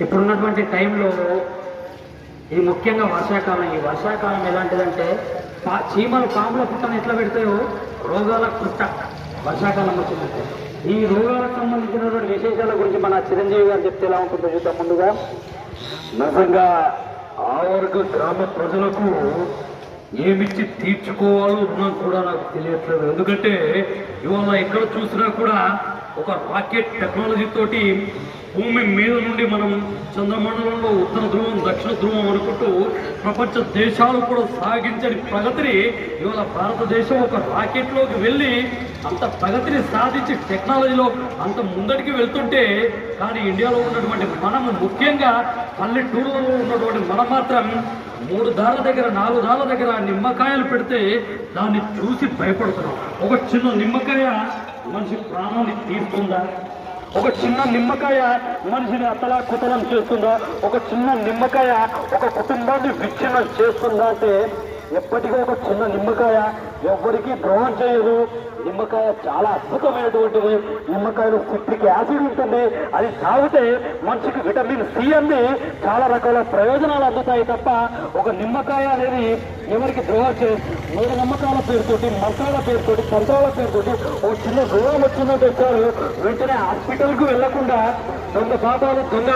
ఇప్పుడున్నటువంటి టైంలో ఇది ముఖ్యంగా వర్షాకాలం. ఈ వర్షాకాలం ఎలాంటిదంటే పా- చీమలు పాముల పుట్టను ఎట్లా పెడతాయో? రోగాల పుట్ట. వర్షాకాలం వచ్చిందంటే. ఈ రోగాలకు సంబంధించినటువంటి విశేషాల గురించి మన చిరంజీవి గారు చెప్తే ఎలా ఉంటుందో చూద్దాం ముందుగా. నిజంగా ఆ వర్గ గ్రామ ప్రజలకు ఏమిచ్చి తీర్చుకోవాలో రుణం కూడా నాకు తెలియట్లేదు. ఎందుకంటే ఇవాళ ఎక్కడ చూసినా కూడా ఒక రాకెట్ టెక్నాలజీ తోటి భూమి మీద నుండి మనం చంద్రమండలంలో ఉత్తర ధ్రువం దక్షిణ ధ్రువం అనుకుంటూ ప్రపంచ దేశాలు కూడా సాగించని ప్రగతిని ఇవాళ భారతదేశం ఒక రాకెట్లోకి వెళ్ళి అంత ప్రగతిని సాధించి టెక్నాలజీలో అంత ముందటికి వెళ్తుంటే కానీ ఇండియాలో ఉన్నటువంటి మనము ముఖ్యంగా పల్లెటూరులో ఉన్నటువంటి మనం మాత్రం మూడు దారుల దగ్గర నాలుగు దారుల దగ్గర నిమ్మకాయలు పెడితే దాన్ని చూసి భయపడుతున్నాం. ఒక చిన్న నిమ్మకాయ మనిషి ప్రాణాన్ని తీస్తుందా? ఒక చిన్న నిమ్మకాయ మనిషిని అతలా కుతలం చేస్తుందా? ఒక చిన్న నిమ్మకాయ ఒక కుటుంబాన్ని విచ్ఛిన్నం చేస్తుందా అంటే ఎప్పటికీ ఒక చిన్న నిమ్మకాయ ఎవరికి ద్రోహం చేయదు. నిమ్మకాయ చాలా అద్భుతమైనటువంటిది నిమ్మకాయలో సిట్రిక్ యాసిడ్ ఉంటుంది. అది తాగితే మనిషికి విటమిన్ సి అంది చాలా రకాల ప్రయోజనాలు అందుతాయి తప్ప ఒక నిమ్మకాయ అనేది ఎవరికి ద్రోహం చేయదు మూడు నమ్మకాల పేరుతోటి మంత్రాల పేరుతోటి తంత్రాల పేరుతోటి ఒక చిన్న రోగం వచ్చిందని చెప్పారు వెంటనే హాస్పిటల్కు వెళ్ళకుండా దొంగ పాపాలు దొంగ